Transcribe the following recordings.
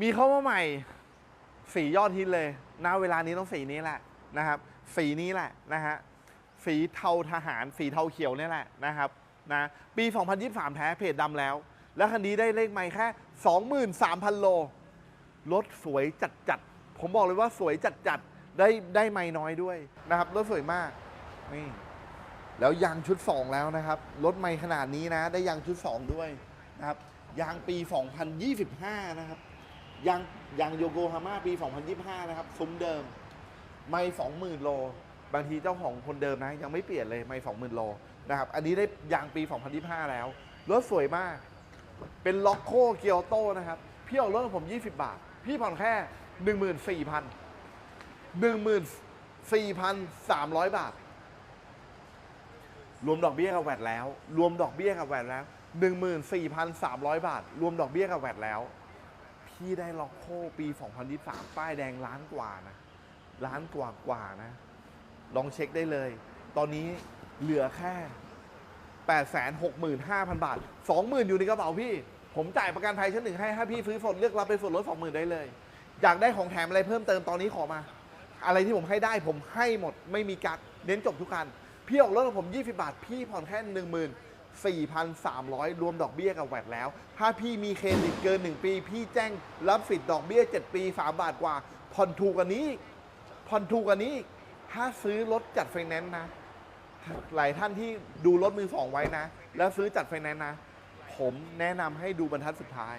มีเข้ามาใหม่สียอดฮิตเลยณเวลานี้ต้องสีนี้แหละนะครับ สีนี้แหละนะฮะสีเทาทหารสีเทาเขียวเนี่ยแหละนะครับนะปี 2023 แท้เพจดำแล้ว แล้วคันนี้ได้เลขไม่แค่ 23,000 โลรถสวยจัดจัดผมบอกเลยว่าสวยจัดจัดได้ได้ไม่น้อยด้วยนะครับรถสวยมากนี่แล้วยางชุด 2 แล้วนะครับรถไม่ขนาดนี้นะ ได้ยางชุด 2 ด้วยนะครับยางปี 2025 นะครับ ยางยางโยโกฮาม่าปี 2025 นะครับ ซุ้มเดิม ไม่20,000 โล บางทีเจ้าของคนเดิมนะ ยังไม่เปลี่ยนเลยไม่20,000 โลนะครับ อันนี้ได้ยางปี 2025 แล้ว รถสวยมาก เป็นล็อกโคเกียวโตนะครับ พี่ออกรถผม 20 บาท พี่ผ่อนแค่ 14,000 14,300 บาท รวมดอกเบี้ยกับแวดแล้ว รวมดอกเบี้ยกับแวดแล้ว 14,300 บาท รวมดอกเบี้ยกับแวดแล้ว พี่ได้ล็อกโคปี 2023 ป้ายแดงล้านกว่านะล้านกว่ากว่านะ ลองเช็คได้เลย ตอนนี้เหลือแค่ 865,000 บาท 20,000 อยู่ในกระเป๋าพี่ ผมจ่ายประกันภัยชั้นหนึ่งให้ถ้าพี่ซื้อสดเลือกรับเป็นส่วนลด20,000 ได้เลย อยากได้ของแถมอะไรเพิ่มเติมตอนนี้ขอมา อะไรที่ผมให้ได้ผมให้หมดไม่มีกักเน้นจบทุกคัน พี่ออกรถกับผม 20 บาท พี่ผ่อนแค่ 4,300 รวมดอกเบี้ยกับแวดแล้ว ถ้าพี่มีเครดิตเกิน 1 ปี พี่แจ้งรับสิทธิ์ดอกเบี้ย 7 ปี 3 บาทกว่า ผ่อนถูกกว่านี้ ผ่อนถูกกว่านี้ ถ้าซื้อรถจัดไฟแนนซ์นะ หลายท่านที่ดูรถมือสองไว้นะ แล้วซื้อจัดไฟแนนซ์นะ ผมแนะนำให้ดูบรรทัดสุดท้าย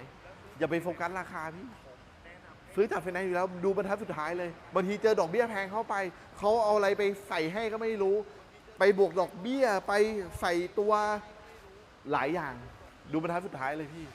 อย่าไปโฟกัสราคาพี่ ซื้อจัดไฟแนนซ์อยู่แล้วดูบรรทัดสุดท้ายเลย บางทีเจอดอกเบี้ยแพงเข้าไป เขาเอาอะไรไปใส่ให้ก็ไม่รู้ ไปบวกดอกเบี้ย ไปใส่ตัว หลายอย่าง ดูบรรทัดสุดท้ายเลยพี่